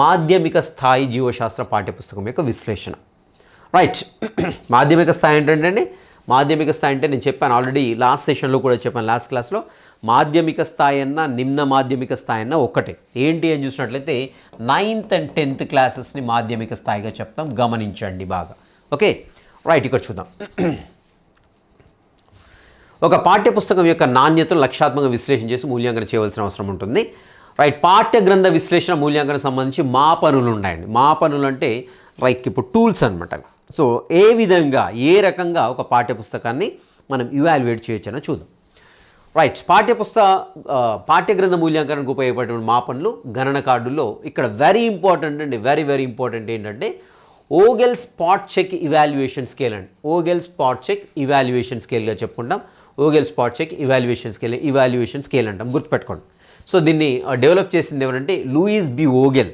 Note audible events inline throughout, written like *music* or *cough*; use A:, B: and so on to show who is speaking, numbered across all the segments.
A: మాధ్యమిక స్థాయి జీవశాస్త్ర పాఠ్యపుస్తకం యొక్క విశ్లేషణ. రైట్ *clears throat* మాధ్యమిక స్థాయి ఏంటంటే మాధ్యమిక స్థాయి అంటే నేను చెప్పాను ఆల్రెడీ లాస్ట్ సెషన్లో కూడా చెప్పాను లాస్ట్ క్లాస్లో మాధ్యమిక స్థాయి అన్న నిమ్న మాధ్యమిక స్థాయి అన్న ఒకటే ఏంటి అని చూసినట్లయితే నైన్త్ అండ్ టెన్త్ క్లాసెస్ని మాధ్యమిక స్థాయిగా చెప్తాం గమనించండి బాగా. ఓకే రైట్ ఇక్కడ చూద్దాం. ఒక పాఠ్యపుస్తకం యొక్క నాణ్యతను లక్ష్యాత్మకంగా విశ్లేషణ చేసి మూల్యాంకనం చేయవలసిన అవసరం ఉంటుంది. రైట్ పాఠ్య గ్రంథ విశ్లేషణ మూల్యాంకనం సంబంధించి మా పనులు ఉన్నాయండి. మాపనులు అంటే రైట్ ఇప్పుడు టూల్స్ అనమాట సో ఏ విధంగా ఏ రకంగా ఒక పాఠ్యపుస్తకాన్ని మనం ఇవాల్యుయేట్ చేయొచ్చనో చూద్దాం. రైట్ పాఠ్యపుస్తక పాఠ్యగ్రంథ పాఠ్య గ్రంథ మూల్యాంకనానికి ఉపయోగపడే మాపనలు గణన కార్డుల్లో ఇక్కడ వెరీ ఇంపార్టెంట్ అండి వెరీ వెరీ ఇంపార్టెంట్ ఏంటంటే Ogel spot check evaluation scale అండి. ఓగెల్ స్పాట్ చెక్ ఇవాల్యుయేషన్ స్కేల్గా చెప్పుకుంటాం. Ogel spot check evaluation scale evaluation scale అంటాం. గుర్తుపెట్టుకోండి. సో దీన్ని డెవలప్ చేసింది ఎవరంటే Louis B Ogel.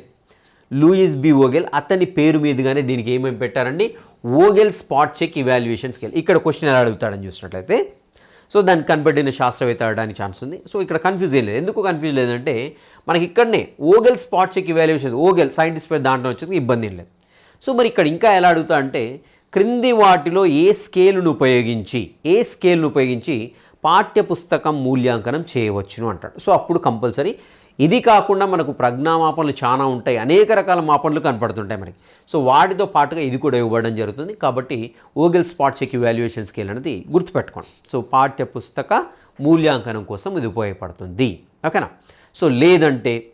A: Louis B Ogel అతని పేరు మీదుగానే దీనికి ఏమేమి పెట్టారండి? Ogel spot check evaluation scale ఇక్కడ క్వశ్చన్ ఎలా అడుగుతాడని చూసినట్లయితే సో దాన్ని కనబడిన శాస్త్రవేత్త అవడానికి ఛాన్స్ ఉంది. సో ఇక్కడ కన్ఫ్యూజ్ ఏం లేదు. ఎందుకు కన్ఫ్యూజ్ లేదంటే మనకి ఇక్కడనే Ogel spot check evaluation Ogel scientist పేరు దాంట్లో వచ్చేది ఇబ్బంది ఏం లేదు. సో మరి ఇక్కడ ఇంకా ఎలా అడుగుతా అంటే క్రింది వాటిలో ఏ స్కేల్ను ఉపయోగించి ఏ స్కేల్ను ఉపయోగించి పాఠ్యపుస్తకం మూల్యాంకనం చేయవచ్చును అంటాడు. సో అప్పుడు కంపల్సరీ. ఇది కాకుండా మనకు ప్రజ్ఞామాపనలు చాలా ఉంటాయి. అనేక రకాల మాపనలు కనపడుతుంటాయి మనకి. సో వాటితో పాటుగా ఇది కూడా ఇవ్వడం జరుగుతుంది. కాబట్టి Ogel spot check evaluation scale అనేది గుర్తుపెట్టుకోండి. సో పాఠ్యపుస్తక మూల్యాంకనం కోసం ఇది ఉపయోగపడుతుంది. ఓకేనా? సో లేదంటే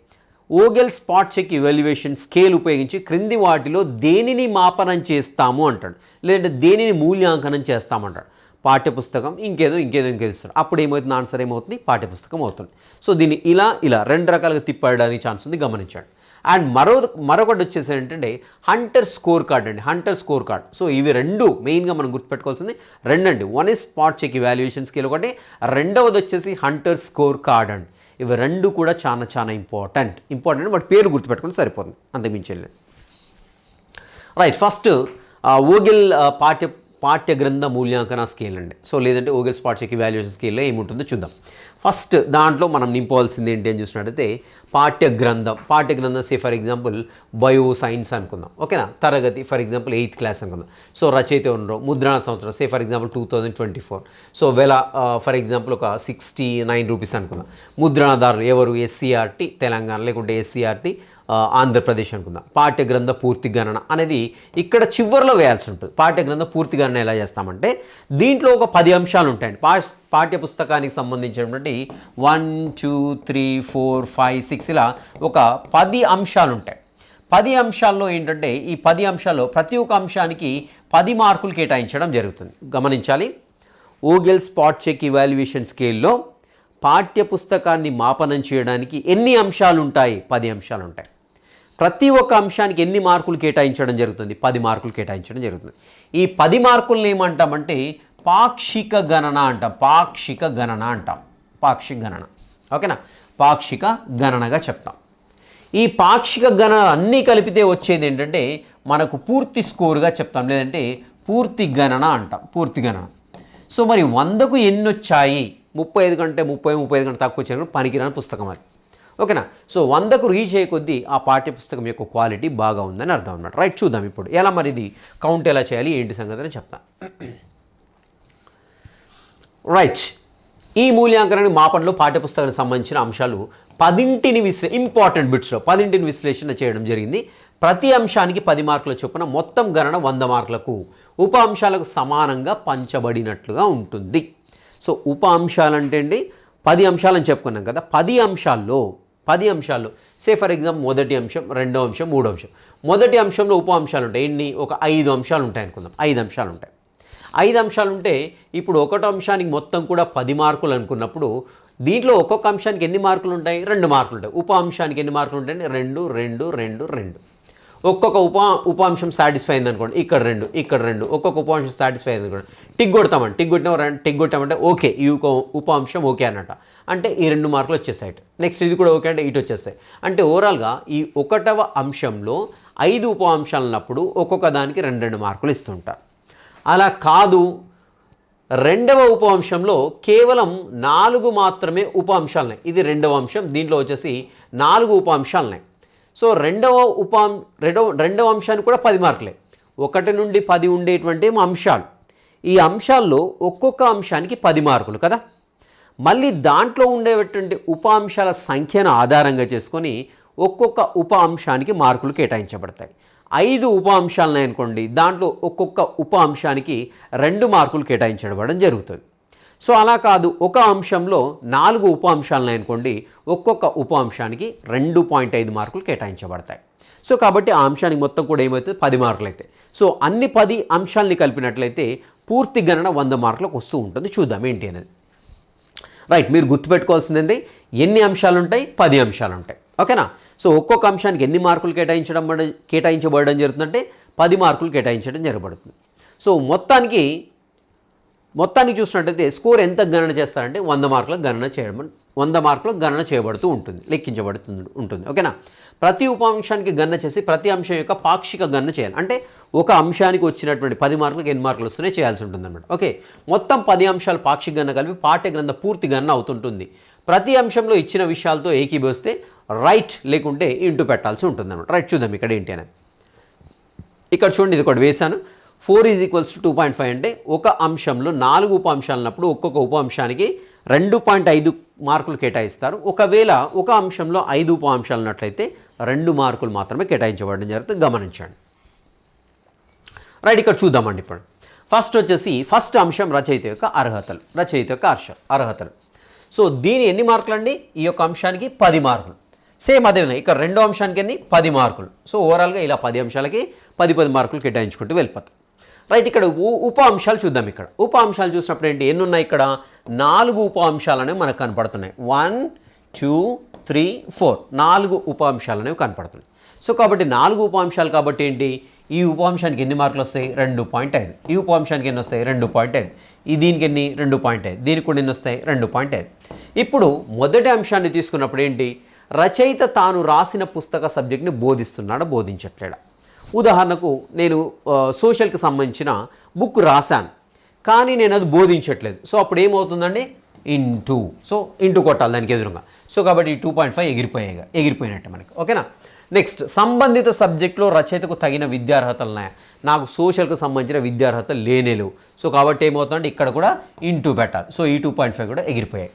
A: Ogel spot check evaluation scale ఉపయోగించి క్రింది వాటిలో దేనిని మాపనం చేస్తాము అంటాడు. లేదంటే దేనిని మూల్యాంకనం చేస్తామంటాడు. పాఠ్యపుస్తకం ఇంకేదో ఇంకేదో ఇంకేదో ఇస్తారు అప్పుడు ఏమవుతుంది ఆన్సర్ ఏమవుతుంది? పాఠ్యపుస్తకం అవుతుంది. సో దీన్ని ఇలా ఇలా రెండు రకాలుగా తిప్పడానికి ఛాన్స్ ఉంది గమనించండి. అండ్ మరో మరొకటి వచ్చేసి ఏంటంటే హంటర్ స్కోర్ కార్డ్ అండి. హంటర్ స్కోర్ కార్డ్ సో ఇవి రెండు మెయిన్గా మనం గుర్తుపెట్టుకోవాల్సింది రెండండి. One is spot check evaluation scale ఒకటి రెండవది వచ్చేసి హంటర్ స్కోర్ కార్డ్ అండి. ఇవి రెండు కూడా చాలా చాలా ఇంపార్టెంట్ ఇంపార్టెంట్ వాటి పేరు గుర్తుపెట్టుకుంటే సరిపోతుంది. అంతకుమించి రైట్ ఫస్ట్ ఓగిల్ పాఠ్య పాఠ్య గ్రంథ మూల్యాంకన స్కేల్ అండి. సో లేదంటే ఓగిల్ పాఠ్యకి వాల్యుయేషన్ స్కేల్లో ఏముంటుందో చూద్దాం. ఫస్ట్ దాంట్లో మనం నింపవలసింది ఏంటి అని చూసినట్టయితే పాఠ్య గ్రంథం. పాఠ్య గ్రంథం say for example bio science అనుకుందాం ఓకేనా తరగతి ఫర్ ఎగ్జాంపుల్ ఎయిత్ క్లాస్ అనుకుందాం. సో రచయిత ఉండరు ముద్రణ సంవత్సరం say for example two thousand twenty four so వెల ఫర్ ఎగ్జాంపుల్ ఒక సిక్స్టీ నైన్ రూపీస్ అనుకుందాం. ముద్రణదారులు ఎవరు? ఎస్సీఆర్టీ తెలంగాణ లేకుంటే ఎస్సీఆర్టీ ఆంధ్రప్రదేశ్ అనుకుందాం. పాఠ్య గ్రంథ పూర్తి గణన అనేది ఇక్కడ చివరిలో వేయాల్సి ఉంటుంది. పాఠ్య గ్రంథ పూర్తి గణన ఎలా చేస్తామంటే దీంట్లో ఒక పది అంశాలు ఉంటాయండి. పా పాఠ్య పుస్తకానికి సంబంధించినటువంటి one two three four five six ఇలా ఒక పది అంశాలు ఉంటాయి. పది అంశాల్లో ఏంటంటే ఈ పది అంశాల్లో ప్రతి ఒక్క అంశానికి పది మార్కులు కేటాయించడం జరుగుతుంది. గమనించాలి. ఓగెల్ స్పాట్ చెక్ ఇవాల్యుయేషన్ స్కేల్లో పాఠ్య పుస్తకాన్ని మాపనం చేయడానికి ఎన్ని అంశాలు ఉంటాయి? పది అంశాలు ఉంటాయి. ప్రతి ఒక్క అంశానికి ఎన్ని మార్కులు కేటాయించడం జరుగుతుంది? పది మార్కులు కేటాయించడం జరుగుతుంది. ఈ పది మార్కులను ఏమంటామంటే పాక్షిక గణన అంటాం. పాక్షిక గణన అంటాం. పాక్షిక గణన. ఓకేనా? పాక్షిక గణనగా చెప్తాం. ఈ పాక్షిక గణన అన్నీ కలిపితే వచ్చేది ఏంటంటే మనకు పూర్తి స్కోరుగా చెప్తాం. లేదంటే పూర్తి గణన అంటాం. పూర్తి గణన. సో మరి వందకు ఎన్ని వచ్చాయి? ముప్పై ఐదు కంటే ముప్పై ముప్పై ఐదు కంటే తక్కువ వచ్చిన పనికిరాని పుస్తకం అది. ఓకేనా? సో వందకు రీచ్ అయ్యే కొద్దీ ఆ పాఠ్య పుస్తకం యొక్క క్వాలిటీ బాగా ఉందని అర్థం అనమాట రైట్ చూద్దాం ఇప్పుడు. ఎలా మరి ఇది కౌంట్ ఎలా చేయాలి ఏంటి సంగతి అని చెప్తాను రైట్ ఈ మూల్యాంకనాన్ని మాపనలో పాఠ్యపుస్తకానికి సంబంధించిన అంశాలు పదింటిని విశ్లే ఇంపార్టెంట్ బిట్స్లో పదింటిని విశ్లేషణ చేయడం జరిగింది. ప్రతి అంశానికి పది మార్కుల చొప్పున మొత్తం గణన వంద మార్కులకు ఉప అంశాలకు సమానంగా పంచబడినట్లుగా ఉంటుంది. సో ఉప అంశాలు అంటే అండి పది అంశాలని చెప్పుకున్నాం కదా. పది అంశాల్లో పది అంశాల్లో సే ఫర్ ఎగ్జాంపుల్ మొదటి అంశం రెండో అంశం మూడో అంశం. మొదటి అంశంలో ఉప అంశాలు ఉంటాయి. ఎన్ని? ఒక ఐదు అంశాలు ఉంటాయి అనుకుందాం. ఐదు అంశాలు ఉంటాయి. ఐదు అంశాలు ఉంటే ఇప్పుడు ఒకటో అంశానికి మొత్తం కూడా పది మార్కులు అనుకున్నప్పుడు దీంట్లో ఒక్కొక్క అంశానికి ఎన్ని మార్కులు ఉంటాయి? రెండు మార్కులు ఉంటాయి. ఉప అంశానికి ఎన్ని మార్కులు ఉంటాయి? రెండు రెండు రెండు రెండు. ఒక్కొక్క ఉప ఉపాంశం సాటిస్ఫై అయింది అనుకోండి ఇక్కడ రెండు ఇక్కడ రెండు ఒక్కొక్క ఉపాంశం సాటిస్ఫై అయింది అనుకోండి టిక్ కొడతామండి. టిక్ కొట్టిన టిక్ కొట్టామంటే ఓకే ఈ ఉప ఉప అంశం ఓకే అనట అంటే ఈ రెండు మార్కులు వచ్చేసాయి నెక్స్ట్ ఇది కూడా ఓకే అంటే ఇటు వచ్చేస్తాయి. అంటే ఓవరాల్గా ఈ ఒకటవ అంశంలో ఐదు ఉప అంశాలు ఉన్నప్పుడు ఒక్కొక్క దానికి రెండు రెండు మార్కులు ఇస్తుంటారు అలా కాదు. రెండవ ఉప అంశంలో కేవలం నాలుగు మాత్రమే ఉపాంశాలున్నాయి ఇది రెండవ అంశం. దీంట్లో వచ్చేసి నాలుగు ఉప అంశాలున్నాయి సో రెండవ ఉప రెండవ రెండవ అంశానికి కూడా పది మార్కులే. ఒకటి నుండి పది ఉండేటువంటి అంశాలు. ఈ అంశాల్లో ఒక్కొక్క అంశానికి పది మార్కులు కదా? మళ్ళీ దాంట్లో ఉండేటువంటి ఉప అంశాల సంఖ్యను ఆధారంగా చేసుకొని ఒక్కొక్క ఉప అంశానికి మార్కులు కేటాయించబడతాయి. ఐదు ఉప అంశాలు అనుకోండి దాంట్లో ఒక్కొక్క ఉప అంశానికి రెండు మార్కులు కేటాయించబడడం జరుగుతుంది. సో అలా కాదు ఒక అంశంలో నాలుగు ఉప అంశాలను అనుకోండి ఒక్కొక్క ఉప అంశానికి రెండు పాయింట్ ఐదు మార్కులు కేటాయించబడతాయి. సో కాబట్టి ఆ అంశానికి మొత్తం కూడా ఏమవుతుంది? పది మార్కులు అయితే సో అన్ని పది అంశాలని కలిపినట్లయితే పూర్తి గణన వంద మార్కులకు వస్తూ ఉంటుంది. చూద్దాం ఏంటి అనేది. రైట్ మీరు గుర్తుపెట్టుకోవాల్సిందండి ఎన్ని అంశాలు ఉంటాయి పది అంశాలు ఉంటాయి ఓకేనా? సో ఒక్కొక్క అంశానికి ఎన్ని మార్కులు కేటాయించడం కేటాయించబడడం జరుగుతుందంటే పది మార్కులు కేటాయించడం జరగబడుతుంది. సో మొత్తానికి మొత్తానికి చూసినట్టయితే స్కోర్ ఎంత గణన చేస్తారంటే వంద మార్కుల గణన చేయడం వంద మార్కులు గణన చేయబడుతూ ఉంటుంది లెక్కించబడుతుంది ఉంటుంది. ఓకేనా? ప్రతి ఉప అంశానికి గణన చేసి ప్రతి అంశం యొక్క పాక్షిక గణన చేయాలి. అంటే ఒక అంశానికి వచ్చినటువంటి పది మార్కులకు ఎన్ని మార్కులు వస్తున్నాయి చేయాల్సి ఉంటుంది అనమాట ఓకే? మొత్తం పది అంశాలు పాక్షిక గణన కలిపి పాఠ్య గ్రంథ పూర్తి గణన అవుతుంటుంది. ప్రతి అంశంలో ఇచ్చిన విషయాలతో ఏకీభవిస్తే రైట్ లేకుంటే ఇంటూ పెట్టాల్సి ఉంటుంది అనమాట రైట్ చూద్దాం ఇక్కడ ఏంటి అని ఇక్కడ చూడండి ఇది ఒకటి వేశాను. Four is equals to two point five అంటే ఒక అంశంలో నాలుగు ఉప అంశాలు ఉన్నప్పుడు ఒక్కొక్క ఉప అంశానికి రెండు పాయింట్ ఐదు మార్కులు కేటాయిస్తారు. ఒకవేళ ఒక అంశంలో ఐదు ఉప అంశాలు ఉన్నట్లయితే రెండు మార్కులు మాత్రమే కేటాయించబడడం జరుగుతుంది. గమనించండి. రైట్ ఇక్కడ చూద్దామండి ఇప్పుడు. ఫస్ట్ వచ్చేసి ఫస్ట్ అంశం రచయిత యొక్క అర్హతలు రచయిత యొక్క అర్ష అర్హతలు. సో దీని ఎన్ని మార్కులు అండి ఈ యొక్క అంశానికి పది మార్కులు. సేమ్ అదేవిధంగా ఇక్కడ రెండో అంశానికి ఎన్ని? పది మార్కులు. సో ఓవరాల్గా ఇలా పది అంశాలకి పది పది మార్కులు కేటాయించుకుంటూ వెళ్ళిపోతాం. రైట్ ఇక్కడ ఉ- ఉప అంశాలు చూద్దాం ఇక్కడ. ఉప అంశాలు చూసినప్పుడు ఏంటి? ఎన్ని ఉన్నాయి ఇక్కడ? నాలుగు ఉప అంశాలు అనేవి మనకు కనపడుతున్నాయి. వన్ టూ త్రీ ఫోర్ నాలుగు ఉప అంశాలు అనేవి కనపడుతున్నాయి. సో కాబట్టి నాలుగు ఉప అంశాలు కాబట్టి ఏంటి? ఈ ఉప అంశానికి ఎన్ని మార్కులు వస్తాయి? రెండు పాయింట్ ఐదు. ఈ ఉప అంశానికి ఎన్ని వస్తాయి? రెండు పాయింట్ ఐదు. ఈ దీనికి ఎన్ని? రెండు పాయింట్ ఐదు. దీనికి కూడా ఎన్ని వస్తాయి? రెండు పాయింట్ ఐదు. ఇప్పుడు మొదటి అంశాన్ని తీసుకున్నప్పుడు ఏంటి? రచయిత తాను రాసిన పుస్తక సబ్జెక్ట్ని బోధిస్తున్నాడా? బోధించట్లేడా? ఉదాహరణకు నేను సోషల్కి సంబంధించిన బుక్ రాశాను కానీ నేను అది బోధించట్లేదు. సో అప్పుడు ఏమవుతుందండి? ఇంటూ. సో ఇంటూ కొట్టాలి దానికి ఎదురుగా. సో కాబట్టి టూ పాయింట్ ఫైవ్ ఎగిరిపోయాయి ఎగిరిపోయినట్టు మనకి. ఓకేనా? నెక్స్ట్ సంబంధిత సబ్జెక్టులో రచయితకు తగిన విద్యార్హతలు ఉన్నాయా? నాకు సోషల్కి సంబంధించిన విద్యార్హతలు లేనే లేవు. సో కాబట్టి ఏమవుతుందంటే ఇక్కడ కూడా ఇంటూ పెట్టాలి. సో ఈ టూ పాయింట్ ఫైవ్ కూడా ఎగిరిపోయాయి.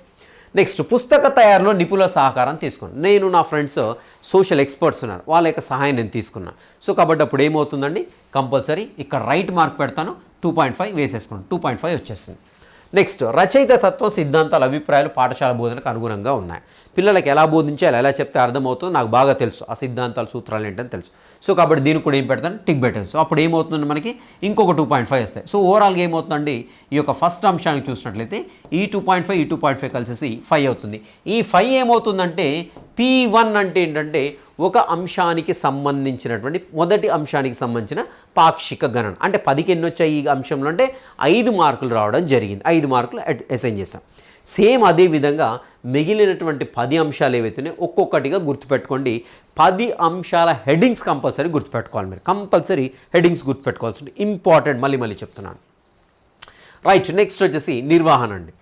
A: నెక్స్ట్ పుస్తక తయారులో నిపుణుల సహకారం తీసుకున్నాను నేను నా ఫ్రెండ్స్ సోషల్ ఎక్స్పర్ట్స్ ఉన్నారు. వాళ్ళ యొక్క సహాయం నేను తీసుకున్నాను సో కాబట్టి అప్పుడు ఏమవుతుందండి? కంపల్సరీ ఇక్కడ రైట్ మార్క్ పెడతాను. టూ పాయింట్ ఫైవ్ వేసేసుకోండి. టూ పాయింట్ ఫైవ్ వచ్చేస్తుంది. నెక్స్ట్ రచయిత తత్వ సిద్ధాంతాల అభిప్రాయాలు పాఠశాల బోధనకు అనుగుణంగా ఉన్నాయి. పిల్లలకి ఎలా బోధించాలి ఎలా చెప్తే అర్థమవుతుందో నాకు బాగా తెలుసు. ఆ సిద్ధాంతాల సూత్రాలు ఏంటని తెలుసు. సో కాబట్టి దీనికి కూడా ఏం పెడతాను టిక్ పెట్టాను సో అప్పుడు ఏమవుతుంది మనకి? ఇంకొక టూ పాయింట్ ఫైవ్ వస్తాయి. సో ఓవరాల్గా ఏమవుతుందండి? ఈ యొక్క ఫస్ట్ అంశానికి చూసినట్లయితే ఈ టూ పాయింట్ ఫైవ్ ఈ టూ పాయింట్ ఫైవ్ కలిసేసి ఫైవ్ అవుతుంది. ఈ ఫైవ్ ఏమవుతుందంటే పీ వన్ అంటే ఏంటంటే ఒక అంశానికి సంబంధించినటువంటి మొదటి అంశానికి సంబంధించిన పాక్షిక గణన. అంటే పదికి ఎన్ని వచ్చాయి ఈ అంశంలో? అంటే ఐదు మార్కులు రావడం జరిగింది. ఐదు మార్కులు అసైన్ చేస్తాం సేమ్ అదే విధంగా మిగిలినటువంటి పది అంశాలు ఏవైతున్నాయో ఒక్కొక్కటిగా గుర్తుపెట్టుకోండి. పది అంశాల హెడ్డింగ్స్ కంపల్సరీ గుర్తుపెట్టుకోవాలి మీరు. కంపల్సరీ హెడ్డింగ్స్ గుర్తుపెట్టుకోవాల్సి ఉంటుంది. ఇంపార్టెంట్ మళ్ళీ మళ్ళీ చెప్తున్నాను. రైట్ నెక్స్ట్ వచ్చేసి నిర్వహణ అండి.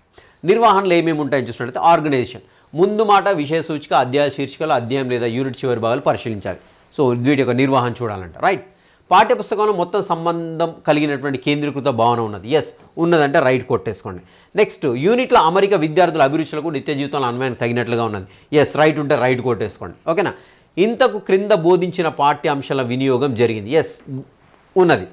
A: నిర్వహణలో ఏమేమి ఉంటాయని చూసినట్లయితే ఆర్గనైజేషన్. ముందు మాట విషయ సూచిక అధ్యాయ శీర్షికలు అధ్యాయం లేదా యూనిట్ చివరి భాగాలు పరిశీలించాలి. సో వీటి యొక్క నిర్వహణ చూడాలంట. రైట్. పాఠ్యపుస్తకంలో మొత్తం సంబంధం కలిగినటువంటి కేంద్రీకృత భావన ఉన్నది. ఎస్ ఉన్నదంటే రైట్ కొట్టేసుకోండి నెక్స్ట్ యూనిట్ల అమరిక విద్యార్థుల అభిరుచులకు నిత్య జీవితంలో అన్వయానికి తగినట్లుగా ఉన్నది. ఎస్ రైట్ ఉంటే రైట్ కొట్టేసుకోండి ఓకేనా ఇంతకు క్రింద బోధించిన పాఠ్యాంశాల వినియోగం జరిగింది. ఎస్ ఉన్నది.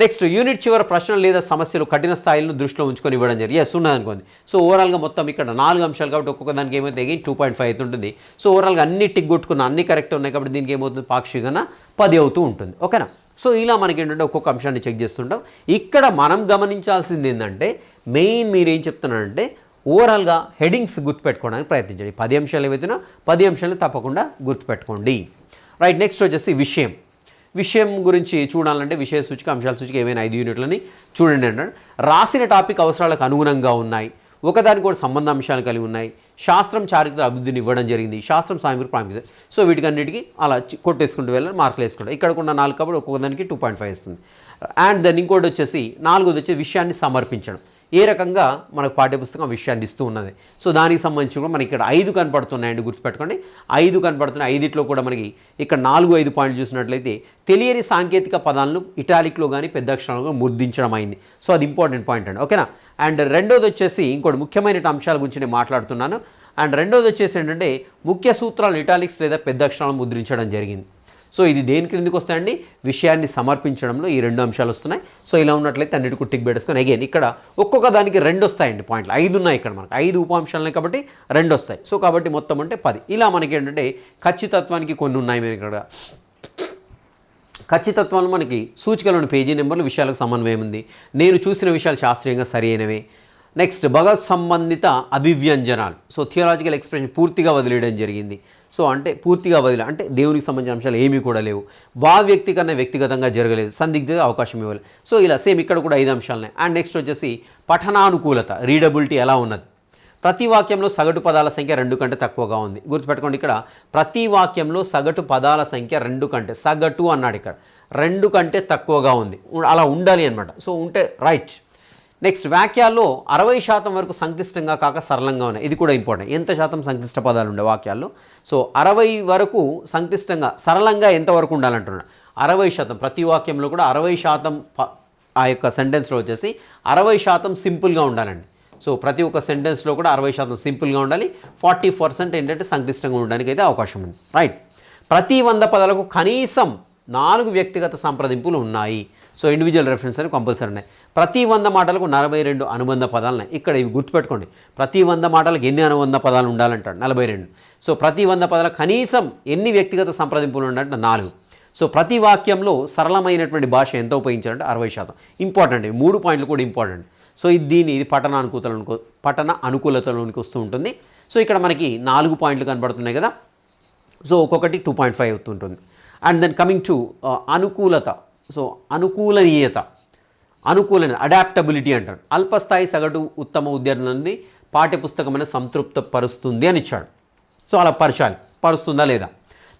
A: నెక్స్ట్ యూనిట్ చివరి ప్రశ్నలు లేదా సమస్యలు కఠిన స్థాయిలను దృష్టిలో ఉంచుకొని ఇవ్వడం జరిగింది. ఎస్ ఉన్నది అనుకోండి సో ఓవరాల్గా మొత్తం ఇక్కడ నాలుగు అంశాలు కాబట్టి ఒక్కొక్క దానికి ఏమైతే ఎగిన్ టూ పాయింట్ ఫైవ్ అవుతుంటుంది సో ఓవరాల్గా అన్ని టిక్ కొట్టుకున్న అన్ని కరెక్ట్ ఉన్నాయి కాబట్టి దీనికి ఏమవుతుంది? పాక్షికంగా పది అవుతూ ఉంటుంది. ఓకేనా సో ఇలా మనకి ఏంటంటే ఒక్కొక్క అంశాన్ని చెక్ చేస్తుంటాం. ఇక్కడ మనం గమనించాల్సింది ఏంటంటే మెయిన్ మీరు ఏం చెప్తున్నారంటే ఓవరాల్గా హెడింగ్స్ గుర్తుపెట్టుకోవడానికి ప్రయత్నించండి. పది అంశాలు ఏవైతున్నా పది అంశాలు తప్పకుండా గుర్తుపెట్టుకోండి. రైట్ నెక్స్ట్ వచ్చేసి విషయం. విషయం గురించి చూడాలంటే విషయ సూచిక అంశాల సూచిక ఏమైనా ఐదు యూనిట్లని చూడండి అన్నాడు రాసిన టాపిక్ అవసరాలకు అనుగుణంగా ఉన్నాయి. ఒకదానికి కూడా సంబంధ అంశాలు కలిగి ఉన్నాయి. శాస్త్రం చారిత్ర అభివృద్ధిని ఇవ్వడం జరిగింది. శాస్త్రం సాయంత్రం ప్రాముఖ్యత. సో వీటికన్నిటికీ అలా కొట్టేసుకుంటూ వెళ్ళాలి మార్కులు వేసుకుంటాం. ఇక్కడ ఉన్న నాలుగు కాబట్టి ఒక్కొక్క దానికి టూ పాయింట్ ఫైవ్ ఇస్తుంది. అండ్ దెన్ ఇంకోటి వచ్చేసి నాలుగోది వచ్చి విషయాన్ని సమర్పించడం. ఏ రకంగా మనకు పాఠ్యపుస్తకం విషయాన్ని ఇస్తూ ఉన్నది. సో దానికి సంబంధించి కూడా మనకి ఇక్కడ ఐదు కనపడుతున్నాయండి గుర్తుపెట్టుకోండి. ఐదు కనపడుతున్నాయి. ఐదిట్లో కూడా మనకి ఇక్కడ నాలుగు ఐదు పాయింట్లు చూసినట్లయితే తెలియని సాంకేతిక పదాలను ఇటాలిక్లో కానీ పెద్ద అక్షరాలుగా ముద్రించడం అయింది. సో అది ఇంపార్టెంట్ పాయింట్ అండి. ఓకేనా? అండ్ రెండోది వచ్చేసి ఇంకోటి ముఖ్యమైన అంశాల గురించి నేను మాట్లాడుతున్నాను. అండ్ రెండోది వచ్చేసి ఏంటంటే ముఖ్య సూత్రాలు ఇటాలిక్స్ లేదా పెద్ద అక్షరాలను ముద్రించడం జరిగింది. సో ఇది దేని క్రిందికి వస్తాయండి? విషయాన్ని సమర్పించడంలో ఈ రెండు అంశాలు వస్తున్నాయి. సో ఇలా ఉన్నట్లయితే అన్నిటికీ టిక్ పెట్టేసుకొని అగైన్ ఇక్కడ ఒక్కొక్క దానికి రెండు వస్తాయండి పాయింట్లు. ఐదు ఉన్నాయి ఇక్కడ మనకు. ఐదు ఉపాంశాలు కాబట్టి రెండు వస్తాయి. సో కాబట్టి మొత్తం అంటే పది. ఇలా మనకి ఏంటంటే ఖచ్చితత్వానికి కొన్ని ఉన్నాయి మేము ఇక్కడ. ఖచ్చితత్వాలు మనకి సూచికలోని పేజీ నెంబర్లు విషయాలకు సమన్వయం ఉంది. నేను చూసిన విషయాలు శాస్త్రీయంగా సరైనవే నెక్స్ట్ భగవత్ సంబంధిత అభివ్యంజనాలు. సో థియలాజికల్ ఎక్స్ప్రెషన్ పూర్తిగా వదిలేయడం జరిగింది. సో అంటే పూర్తిగా వదిలే అంటే దేవునికి సంబంధించిన అంశాలు ఏమీ కూడా లేవు. భావ కన్నా వ్యక్తిగతంగా జరగలేదు సందిగ్ధత అవకాశం ఇవ్వాలి సో ఇలా సేమ్ ఇక్కడ కూడా ఐదు అంశాలున్నాయి. అండ్ నెక్స్ట్ వచ్చేసి పఠనానుకూలత రీడబిలిటీ ఎలా ఉన్నది? ప్రతి వాక్యంలో సగటు పదాల సంఖ్య రెండు కంటే తక్కువగా ఉంది. గుర్తుపెట్టుకోండి ఇక్కడ ప్రతి వాక్యంలో సగటు పదాల సంఖ్య రెండు కంటే సగటు అన్నాడు ఇక్కడ రెండు కంటే తక్కువగా ఉంది. అలా ఉండాలి అనమాట సో ఉంటే రైట్ నెక్స్ట్ వాక్యాల్లో అరవై శాతం వరకు సంక్లిష్టంగా కాక సరళంగా ఉన్నాయి. ఇది కూడా ఇంపార్టెంట్. ఎంత శాతం సంక్లిష్ట పదాలు ఉండే వాక్యాల్లో? సో అరవై వరకు సంక్లిష్టంగా సరళంగా ఎంతవరకు ఉండాలంటున్నాడు అరవై శాతం. ప్రతి వాక్యంలో కూడా అరవై శాతం ఆ యొక్క సెంటెన్స్లో వచ్చేసి అరవై శాతం సింపుల్గా ఉండాలండి. సో ప్రతి ఒక్క సెంటెన్స్లో కూడా అరవై శాతం సింపుల్గా ఉండాలి. ఫార్టీ పర్సెంట్ ఏంటంటే సంక్లిష్టంగా ఉండడానికి అయితే అవకాశం ఉంది. రైట్. ప్రతి వంద పదాలకు కనీసం నాలుగు వ్యక్తిగత సంప్రదింపులు ఉన్నాయి. సో ఇండివిజువల్ రెఫరెన్స్ అని కంపల్సరీ ఉన్నాయి. ప్రతి వంద మాటలకు నలభై రెండు అనుబంధ పదాలు ఉన్నాయి. ఇక్కడ ఇవి గుర్తుపెట్టుకోండి. ప్రతి వంద మాటలకు ఎన్ని అనుబంధ పదాలు ఉండాలంటాడు? నలభై రెండు. సో ప్రతి వంద పదాలకు కనీసం ఎన్ని వ్యక్తిగత సంప్రదింపులు ఉండాలంటే నాలుగు. సో ప్రతి వాక్యంలో సరళమైనటువంటి భాష ఎంత ఉపయోగించాలంటే అరవై శాతం. ఇంపార్టెంట్ మూడు పాయింట్లు కూడా ఇంపార్టెంట్ సో ఇది దీని ఇది పఠన అనుకూలతలు పఠన అనుకూలతలోనికి వస్తూ ఉంటుంది. సో ఇక్కడ మనకి నాలుగు పాయింట్లు కనబడుతున్నాయి కదా. సో ఒక్కొక్కటి టూ పాయింట్ ఫైవ్ అవుతుంటుంది. అండ్ దెన్ కమింగ్ టు అనుకూలత. సో అనుకూలనీయత. అనుకూలన అడాప్టబిలిటీ అంటారు. అల్పస్థాయి సగటు ఉత్తమ విద్యార్థుల పాఠ్యపుస్తకమైన సంతృప్త పరుస్తుంది అని ఇచ్చాడు. సో అలా పరచాలి. పరుస్తుందా లేదా?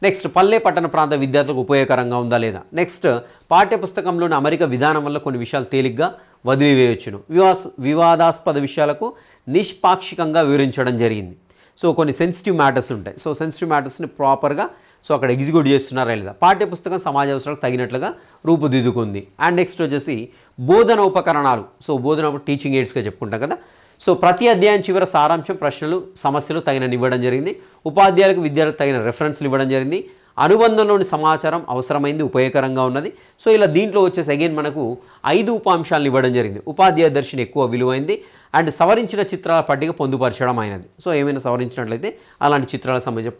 A: నెక్స్ట్ పల్లె పట్టణ ప్రాంత విద్యార్థులకు ఉపయోగకరంగా ఉందా లేదా? నెక్స్ట్ పాఠ్యపుస్తకంలోని అమెరికా విధానం వల్ల కొన్ని విషయాలు తేలిగ్గా వదిలివేయొచ్చును. వివాస్ వివాదాస్పద విషయాలకు నిష్పాక్షికంగా వివరించడం జరిగింది. సో కొన్ని సెన్సిటివ్ మ్యాటర్స్ ఉంటాయి. సో సెన్సిటివ్ మ్యాటర్స్ని ప్రాపర్గా సో అక్కడ ఎగ్జిక్యూట్ చేస్తున్నారా లేదా? పాఠ్యపుస్తకం సమాజ అవసరాలకు తగినట్లుగా రూపుదిద్దుకుంది. అండ్ నెక్స్ట్ వచ్చేసి బోధన ఉపకరణాలు. సో బోధన టీచింగ్ ఎయిడ్స్గా చెప్పుకుంటాం కదా. సో ప్రతి అధ్యాయం చివర సారాంశం ప్రశ్నలు సమస్యలు తగిన ఇవ్వడం జరిగింది. ఉపాధ్యాయులకు విద్యార్థులకు తగిన రెఫరెన్స్లు ఇవ్వడం జరిగింది. అనుబంధంలోని సమాచారం అవసరమైంది ఉపయోగకరంగా ఉన్నది. సో ఇలా దీంట్లో వచ్చేసి అగైన్ మనకు ఐదు ఉపాంశాలను ఇవ్వడం జరిగింది. ఉపాధ్యాయ దర్శిని ఎక్కువ విలువైంది. అండ్ సవరించిన చిత్రాల పట్టిక పొందుపరచడం అయినది. సో ఏమైనా సవరించినట్లయితే అలాంటి చిత్రాలకు సంబంధించిన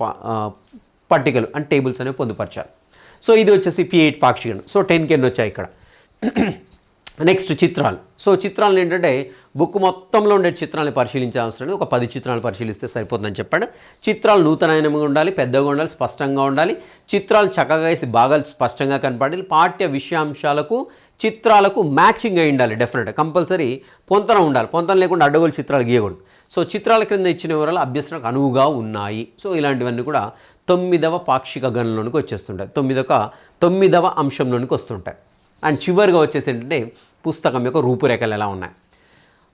A: పట్టికలు అండ్ టేబుల్స్ అనేవి పొందుపరచాలి సో ఇది వచ్చేసి పి ఎయిట్ పాక్షికను సో టెన్ కెన్ వచ్చాయి ఇక్కడ. నెక్స్ట్ చిత్రాలు. సో చిత్రాలు ఏంటంటే బుక్ మొత్తంలో ఉండే చిత్రాలను పరిశీలించాల్సిన లేదు. ఒక పది చిత్రాలు పరిశీలిస్తే సరిపోతుందని చెప్పాడు. చిత్రాలు నూతనమైనగా ఉండాలి పెద్దగా ఉండాలి స్పష్టంగా ఉండాలి. చిత్రాలు చక్కగా వేసి బాగా స్పష్టంగా కనపడాలి. పాఠ్య విషయాంశాలకు చిత్రాలకు మ్యాచింగ్ అయి ఉండాలి డెఫినెట్గా కంపల్సరీ పొంతన ఉండాలి. పొంతన లేకుండా అడ్డగోలు చిత్రాలు గీయకూడదు. సో చిత్రాల క్రింద ఇచ్చిన వివరాలు అభ్యసనకు అనువుగా ఉన్నాయి. సో ఇలాంటివన్నీ కూడా తొమ్మిదవ పాక్షిక గణంలోనికి వచ్చేస్తుంటాయి. తొమ్మిదవ తొమ్మిదవ అంశంలోనికి వస్తుంటాయి. అండ్ చివరిగా వచ్చేసి ఏంటంటే పుస్తకం యొక్క రూపురేఖలు ఎలా ఉన్నాయి?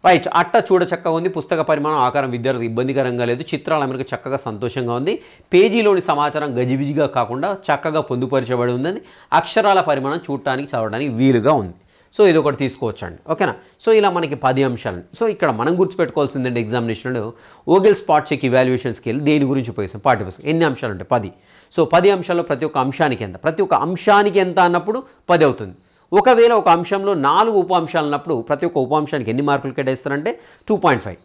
A: రైట్ అట్ట చూడ చక్కగా ఉంది. పుస్తక పరిమాణం ఆకారం విద్యార్థులకు ఇబ్బందికరంగా లేదు. చిత్రాల మనకు చక్కగా సంతోషంగా ఉంది. పేజీలోని సమాచారం గజిబిజిగా కాకుండా చక్కగా పొందుపరచబడి ఉందని అక్షరాల పరిమాణం చూడటానికి చదవడానికి వీలుగా ఉంది. సో ఇది ఒకటి తీసుకోవచ్చండి. ఓకేనా? సో ఇలా మనకి పది అంశాలు. సో ఇక్కడ మనం గుర్తుపెట్టుకోవాల్సిందండి ఎగ్జామినేషన్లో Ogel spot check evaluation scale దేని గురించి ఉపయోగిస్తాం? పాఠ్యపుస్తకం. ఎన్ని అంశాలు ఉంటాయి? పది. సో పది అంశాల్లో ప్రతి ఒక్క అంశానికి ఎంత? ప్రతి ఒక్క అంశానికి ఎంత అన్నప్పుడు పది అవుతుంది. ఒకవేళ ఒక అంశంలో నాలుగు ఉప అంశాలు ఉన్నప్పుడు ప్రతి ఒక్క ఉప అంశానికి ఎన్ని మార్కులు కేటాయిస్తారంటే టూ పాయింట్ ఫైవ్.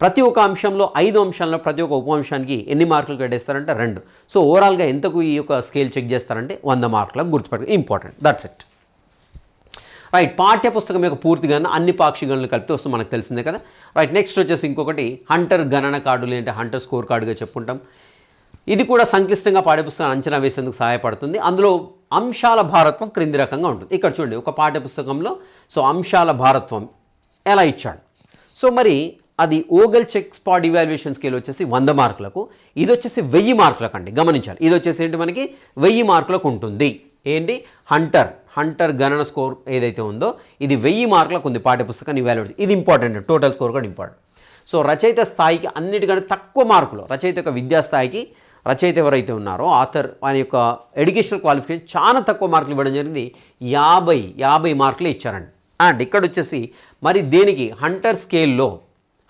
A: ప్రతి ఒక్క అంశంలో ఐదు అంశాల్లో ప్రతి ఒక్క ఉప అంశానికి ఎన్ని మార్కులు కేటాయిస్తారంటే రెండు. సో ఓవరాల్గా ఎంతకు ఈ యొక్క స్కేల్ చెక్ చేస్తారంటే వంద మార్కులకు గుర్తుపెట్టు ఇంపార్టెంట్ దట్స్ ఇట్ రైట్ పాఠ్య పుస్తకం యొక్క పూర్తిగా అన్ని పాక్షికలను కలిపితే వస్తుంది మనకు తెలిసిందే కదా. రైట్ నెక్స్ట్ వచ్చేసి ఇంకొకటి హంటర్ గణన కార్డు లేదంటే హంటర్ స్కోర్ కార్డుగా చెప్పుకుంటాం ఇది కూడా సంక్లిష్టంగా పాఠ్యపుస్తకాన్ని అంచనా వేసేందుకు సహాయపడుతుంది. అందులో అంశాల భారత్వం క్రింది రకంగా ఉంటుంది. ఇక్కడ చూడండి ఒక పాఠ్యపుస్తకంలో సో అంశాల భారత్వం ఎలా ఇచ్చాడు? సో మరి అది Ogel check spot evaluation scale వచ్చేసి వంద మార్కులకు ఇది వచ్చేసి వెయ్యి మార్కులకు అండి గమనించాలి. ఇది వచ్చేసి ఏంటి మనకి? వెయ్యి మార్కులకు ఉంటుంది. ఏంటి? హంటర్ హంటర్ గణన స్కోర్ ఏదైతే ఉందో ఇది వెయ్యి మార్కులకు ఉంది పాఠ్యపుస్తకాన్ని ఇవాల్యుయేట్ ఇది ఇంపార్టెంట్ టోటల్ స్కోర్ కూడా ఇంపార్టెంట్ సో రచయిత స్థాయికి అన్నిటికంటే తక్కువ మార్కులు రచయిత యొక్క విద్యా స్థాయికి రచయిత ఎవరైతే ఉన్నారో ఆథర్ ఆయన యొక్క ఎడ్యుకేషనల్ క్వాలిఫికేషన్ చాలా తక్కువ మార్కులు ఇవ్వడం జరిగింది. యాభై యాభై మార్కులే ఇచ్చారండి. అండ్ ఇక్కడ వచ్చేసి మరి దేనికి? హంటర్ స్కేల్లో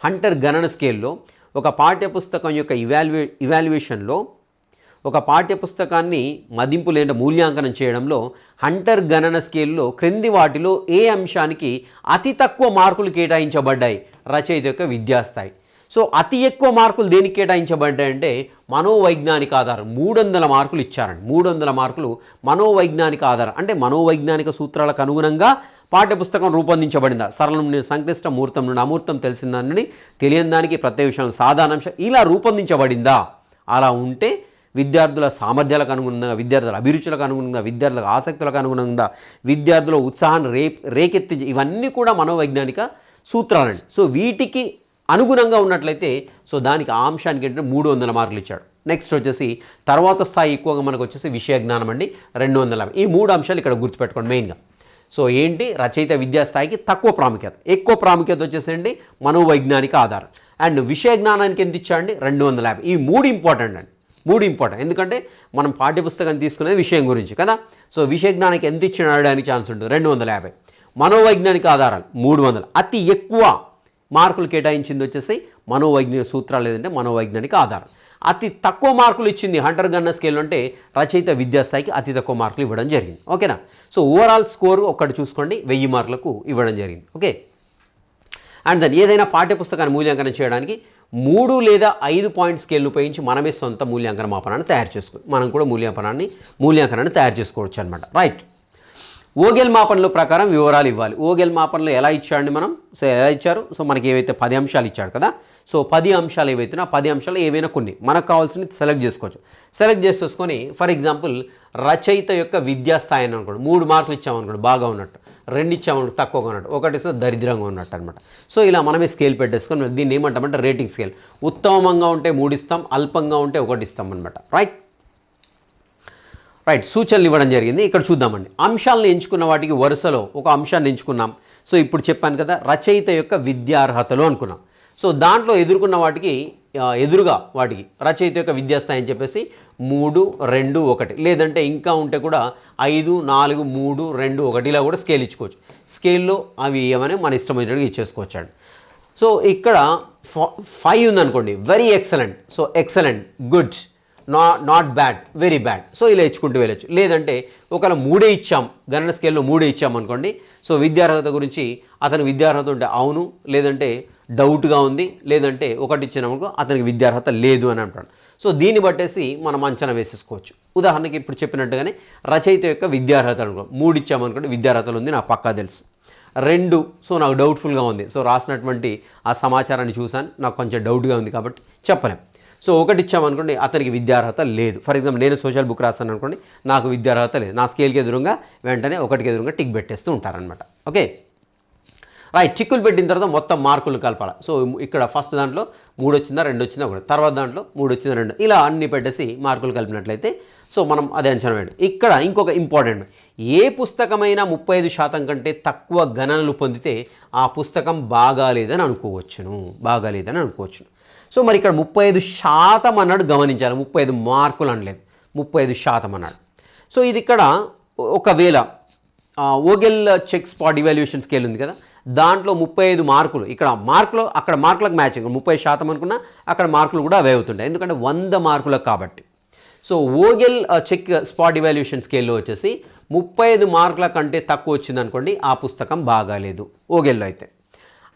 A: హంటర్ గణన స్కేల్లో ఒక పాఠ్యపుస్తకం యొక్క ఇవాల్యువే ఇవాల్యుయేషన్లో ఒక పాఠ్యపుస్తకాన్ని మదింపు లేని మూల్యాంకనం చేయడంలో హంటర్ గణన స్కేల్లో క్రింది వాటిలో ఏ అంశానికి అతి తక్కువ మార్కులు కేటాయించబడ్డాయి? రచయిత యొక్క విద్యాస్థాయి. సో అతి ఎక్కువ మార్కులు దేనికి కేటాయించబడ్డాయంటే మనోవైజ్ఞానిక ఆధారం. మూడు వందల మార్కులు ఇచ్చారండి. మూడు వందల మార్కులు మనోవైజ్ఞానిక ఆధారం. అంటే మనోవైజ్ఞానిక సూత్రాలకు అనుగుణంగా పాఠ్యపుస్తకం రూపొందించబడిందా? సరళం నుండి సంక్లిష్ట ముహూర్తం నుండి అమూర్తం తెలిసిన దానిని తెలియని దానికి ప్రత్యేక విషయాలు సాధారణాంశం ఇలా రూపొందించబడిందా? అలా ఉంటే విద్యార్థుల సామర్థ్యాలకు అనుగుణంగా విద్యార్థుల అభిరుచులకు అనుగుణంగా విద్యార్థుల ఆసక్తులకు అనుగుణంగా విద్యార్థుల ఉత్సాహాన్ని రే రేకెత్తి ఇవన్నీ కూడా మనోవైజ్ఞానిక సూత్రాలండి. సో వీటికి అనుగుణంగా ఉన్నట్లయితే సో దానికి ఆ అంశానికి ఏంటంటే మూడు వందల మార్కులు ఇచ్చాడు. నెక్స్ట్ వచ్చేసి తర్వాత స్థాయి ఎక్కువగా మనకు వచ్చేసి విషయ జ్ఞానం అండి రెండు వందల. యాభై. ఈ మూడు అంశాలు ఇక్కడ గుర్తుపెట్టుకోండి మెయిన్గా. సో ఏంటి? రచయిత విద్యా స్థాయికి తక్కువ ప్రాముఖ్యత. ఎక్కువ ప్రాముఖ్యత వచ్చేసండి మనోవైజ్ఞానిక ఆధారం. అండ్ విషయ జ్ఞానానికి ఎంత ఇచ్చాడండి? రెండు వందల యాభై. ఈ మూడు ఇంపార్టెంట్ అండి. మూడు ఇంపార్టెంట్. ఎందుకంటే మనం పాఠ్యపుస్తకాన్ని తీసుకునేది విషయం గురించి కదా? సో విషయ జ్ఞానానికి ఎంత ఇచ్చిన అడగడానికి ఛాన్స్ ఉంటుంది? రెండు వందల యాభై. మనోవైజ్ఞానిక ఆధారాలు మూడు వందలు. అతి ఎక్కువ మార్కులు కేటాయించింది వచ్చేసి మనోవైజ్ఞానిక సూత్రాలు లేదంటే మనోవైజ్ఞానిక ఆధారం. అతి తక్కువ మార్కులు ఇచ్చింది హంటర్ గన్న స్కేల్ అంటే రచయిత విద్యాస్థాయికి అతి తక్కువ మార్కులు ఇవ్వడం జరిగింది. ఓకేనా? సో ఓవరాల్ స్కోర్ ఒక్కటి చూసుకోండి వెయ్యి మార్కులకు ఇవ్వడం జరిగింది. ఓకే? అండ్ దెన్ ఏదైనా పాఠ్యపుస్తకాన్ని మూల్యాంకనం చేయడానికి మూడు లేదా ఐదు పాయింట్ స్కేల్ ఉపయోగించి మనమే సొంత మూల్యాంకన మాపనాన్ని తయారు చేసుకో మనం కూడా మూల్యాంకనాన్ని మూల్యాంకనాన్ని తయారు చేసుకోవచ్చు అనమాట రైట్? ఓగెల్ మాపనలో ప్రకారం వివరాలు ఇవ్వాలి. ఓగెల్ మాపనలు ఎలా ఇచ్చాడండి మనం? సో ఎలా ఇచ్చారు? సో మనకి ఏవైతే పది అంశాలు ఇచ్చాడు కదా? సో పది అంశాలు ఏవైతే ఆ పది అంశాలు ఏవైనా కొన్ని. మనకు కావాల్సినవి సెలెక్ట్ చేసుకోవచ్చు. సెలెక్ట్ చేసుకొని ఫర్ ఎగ్జాంపుల్ రచయిత యొక్క విద్యా స్థాయి అని అనుకోండి. మూడు మార్కులు ఇచ్చామనుకోండి బాగా ఉన్నట్టు. రెండు ఇచ్చామనుకో తక్కువగా ఉన్నట్టు. ఒకటి దరిద్రంగా ఉన్నట్టు అనమాట సో ఇలా మనమే స్కేల్ పెట్టేసుకొని దీన్ని ఏమంటామంటే రేటింగ్ స్కేల్. ఉత్తమంగా ఉంటే మూడు ఇస్తాం అల్పంగా ఉంటే ఒకటి ఇస్తాం అనమాట రైట్? రైట్ సూచనలు ఇవ్వడం జరిగింది. ఇక్కడ చూద్దామండి. అంశాలను ఎంచుకున్న వాటికి వరుసలో ఒక అంశాన్ని ఎంచుకున్నాం. సో ఇప్పుడు చెప్పాను కదా రచయిత యొక్క విద్యార్హతలు అనుకున్నాం. సో దాంట్లో ఎదుర్కొన్న వాటికి ఎదురుగా వాటికి రచయిత యొక్క విద్యాస్థాయి అని చెప్పేసి మూడు రెండు ఒకటి. లేదంటే ఇంకా ఉంటే కూడా ఐదు నాలుగు మూడు రెండు ఒకటి ఇలా కూడా స్కేల్ ఇచ్చుకోవచ్చు. స్కేల్లో అవి ఏమని మన ఇష్టమైనట్టుగా ఇచ్చేసుకోవచ్చు అండి సో ఇక్కడ ఫైవ్ ఉందనుకోండి. Very excellent so excellent good నా not bad very bad so ఇలా ఇచ్చుకుంటూ వెళ్ళొచ్చు. లేదంటే ఒకవేళ మూడే ఇచ్చాం గణన స్కేల్లో మూడే ఇచ్చాం అనుకోండి సో విద్యార్హత గురించి అతనికి విద్యార్హత ఉంటే అవును లేదంటే డౌట్గా ఉంది లేదంటే ఒకటి ఇచ్చినప్పుడు అతనికి విద్యార్హత లేదు అని అంటాడు. సో దీన్ని బట్టేసి మనం అంచనా వేసేసుకోవచ్చు. ఉదాహరణకి ఇప్పుడు చెప్పినట్టుగానే రచయిత యొక్క విద్యార్హత అనుకో మూడు ఇచ్చామనుకోండి విద్యార్హతలు ఉంది నాకు పక్కా తెలుసు. రెండు సో నాకు డౌట్ఫుల్గా ఉంది. సో రాసినటువంటి ఆ సమాచారాన్ని చూశాను నాకు కొంచెం డౌట్గా ఉంది కాబట్టి చెప్పలేం. సో ఒకటి ఇచ్చామనుకోండి అతనికి విద్యార్హత లేదు. ఫర్ ఎగ్జాంపుల్ నేను సోషల్ బుక్ రాస్తాను అనుకోండి నాకు విద్యార్హత లేదు. నా స్కేల్కి ఎదురుగా వెంటనే ఒకటికి ఎదురుగా టిక్ పెట్టేస్తూ ఉంటారనమాట ఓకే రైట్ చిక్కులు పెట్టిన తర్వాత మొత్తం మార్కులు కలపాలి. సో ఇక్కడ ఫస్ట్ దాంట్లో మూడు వచ్చిందా రెండు వచ్చిందా ఒకటి తర్వాత దాంట్లో మూడు వచ్చిందా రెండు. ఇలా అన్ని పెట్టేసి మార్కులు కలిపినట్లయితే సో మనం అదే అంచనా వేయండి. ఇక్కడ ఇంకొక ఇంపార్టెంట్ ఏ పుస్తకమైనా ముప్పై ఐదు శాతం కంటే తక్కువ గణనలు పొందితే ఆ పుస్తకం బాగాలేదని అనుకోవచ్చును. బాగాలేదని అనుకోవచ్చును. సో మరి ఇక్కడ ముప్పై ఐదు శాతం అన్నాడు గమనించాలి. ముప్పై ఐదు మార్కులు అనలేదు. ముప్పై ఐదు శాతం అన్నాడు. సో ఇది ఇక్కడ ఒకవేళ Ogel check spot evaluation scale ఉంది కదా. దాంట్లో ముప్పై ఐదు మార్కులు ఇక్కడ మార్కులు అక్కడ మార్కులకు మ్యాచింగ్ ముప్పై శాతం అనుకున్నా అక్కడ మార్కులు కూడా అవే అవుతుంటాయి. ఎందుకంటే వంద మార్కులకు కాబట్టి. So Ogel check spot evaluation స్కేల్లో వచ్చేసి ముప్పై ఐదు మార్కుల కంటే తక్కువ వచ్చింది అనుకోండి ఆ పుస్తకం బాగాలేదు. ఓగెల్లో అయితే.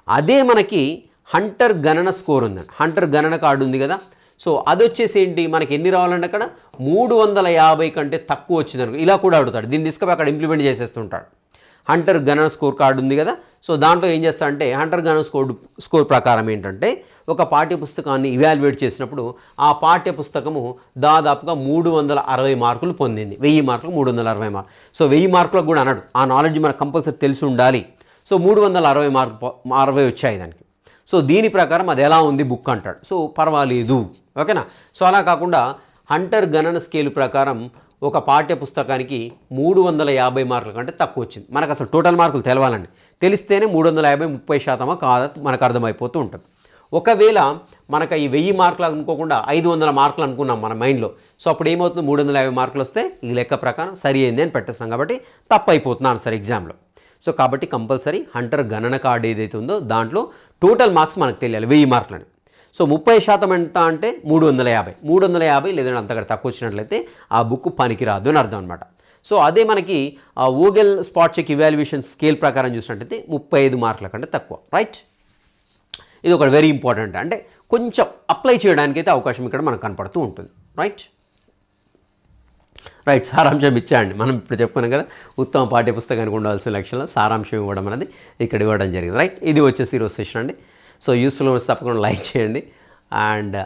A: అదే మనకి హంటర్ గణన స్కోర్ ఉందండి హంటర్ గణన కార్డు ఉంది కదా. సో అది వచ్చేసి ఏంటి? మనకి ఎన్ని రావాలంటే అక్కడ? మూడు వందల యాభై కంటే తక్కువ వచ్చింది అనుకో ఇలా కూడా అడుగుతాడు. దీన్ని తీసుకుపోయి అక్కడ ఇంప్లిమెంట్ చేసేస్తుంటాడు. హంటర్ గనర్ స్కోర్ కార్డు ఉంది కదా. సో దాంట్లో ఏం చేస్తాడంటే హంటర్ గనర్ స్కోర్ స్కోర్ ప్రకారం ఏంటంటే ఒక పాఠ్య పుస్తకాన్ని ఇవాల్యుయేట్ చేసినప్పుడు ఆ పాఠ్య పుస్తకము దాదాపుగా మూడు వందల అరవై మార్కులు పొందింది. వెయ్యి మార్కులు మూడు వందల అరవై మార్కులు. సో వెయ్యి మార్కులకు కూడా అన్నాడు. ఆ నాలెడ్జ్ మనకు కంపల్సరీ తెలిసి ఉండాలి. సో మూడు వందల అరవై మార్కు అరవై వచ్చాయి దానికి. సో దీని ప్రకారం అది ఎలా ఉంది బుక్ అంటాడు. సో పర్వాలేదు. ఓకేనా? సో అలా కాకుండా హంటర్ గణన స్కేల్ ప్రకారం ఒక పాఠ్య పుస్తకానికి మూడు వందల యాభై మార్కుల కంటే తక్కువ వచ్చింది. మనకు అసలు టోటల్ మార్కులు తెలవాలండి. తెలిస్తేనే మూడు వందల యాభై ముప్పై శాతమా కాదా మనకు అర్థమైపోతూ ఉంటుంది. ఒకవేళ మనకు ఈ వెయ్యి మార్కులు అనుకోకుండా ఐదు వందల మార్కులు అనుకున్నాం మన మైండ్లో. సో అప్పుడు ఏమవుతుంది? మూడు వందల యాభై మార్కులు వస్తే ఈ లెక్క ప్రకారం సరి అయింది అని పెట్టేస్తాం కాబట్టి తప్పు అయిపోతుంది ఆన్సర్ ఎగ్జామ్లో. సో కాబట్టి కంపల్సరీ హంటర్ గణన కార్డు ఏదైతే ఉందో దాంట్లో టోటల్ మార్క్స్ మనకు తెలియాలి. వెయ్యి మార్కులని. సో ముప్పై శాతం ఎంత అంటే మూడు వందల యాభై. మూడు వందల యాభై లేదంటే అంతకంటే తక్కువ వచ్చినట్లయితే ఆ బుక్ పనికిరాదు అని అర్థం అనమాట సో అదే మనకి ఆ Ogel spot check evaluation scale ప్రకారం చూసినట్టయితే ముప్పై ఐదు మార్కుల కంటే తక్కువ. రైట్ ఇది ఒకటి వెరీ ఇంపార్టెంట్ అంటే కొంచెం అప్లై చేయడానికి అయితే అవకాశం ఇక్కడ మనకు కనపడుతూ ఉంటుంది. రైట్ రైట్ సారాంశం ఇచ్చాండి మనం ఇప్పుడు చెప్పుకున్నాం కదా ఉత్తమ పాఠ్య పుస్తకానికి ఉండాల్సిన లక్ష్యంలో సారాంశం ఇవ్వడం అనేది ఇక్కడ ఇవ్వడం జరిగింది. రైట్ ఇది వచ్చేసి ఈరోజు సెషన్ అండి. సో యూస్ఫుల్ వస్తే తప్పకుండా లైక్ చేయండి. అండ్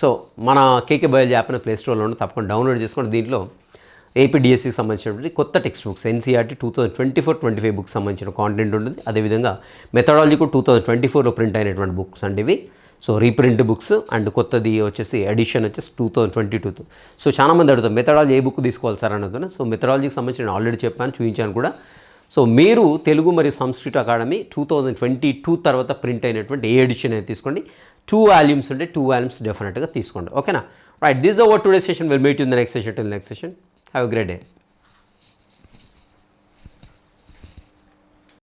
A: సో మన కేకే బయలు యాప్ ప్లే స్టోర్లో ఉండి తప్పకుండా డౌన్లోడ్ చేసుకోండి. దీంట్లో ఏపీడిఎస్సికి సంబంధించినటువంటి కొత్త text books NCERT two thousand twenty four twenty five books సంబంధించిన కాంటెంట్ ఉంటుంది. అదేవిధంగా మెథడాలజీ కూడా టూ థౌసండ్ ట్వంటీ ఫోర్లో ప్రింట్ అయినటువంటి బుక్స్ అండి ఇవి. సో రీప్రింట్ బుక్స్ అండ్ కొత్తది వచ్చేసి ఎడిషన్ వచ్చేసి two thousand twenty two so చాలా మంది అడుగుతారు మెథడాలజీ ఏ బుక్ తీసుకోవాలి సార్? అన్నది సో మెథడాలజీకి సంబంధించి నేను ఆల్రెడీ చెప్పాను చూపించాను కూడా. సో మీరు తెలుగు మరియు సంస్కృత academy two thousand twenty two తర్వాత ప్రింట్ అయినటువంటి ఏ ఎడిషన్ అయితే తీసుకోండి. టూ వాల్యూమ్స్ ఉంటే టూ వాల్యూమ్స్ డెఫినెట్గా తీసుకోండి. ఓకేనా right this hour today session will meet in the next session till next session have great day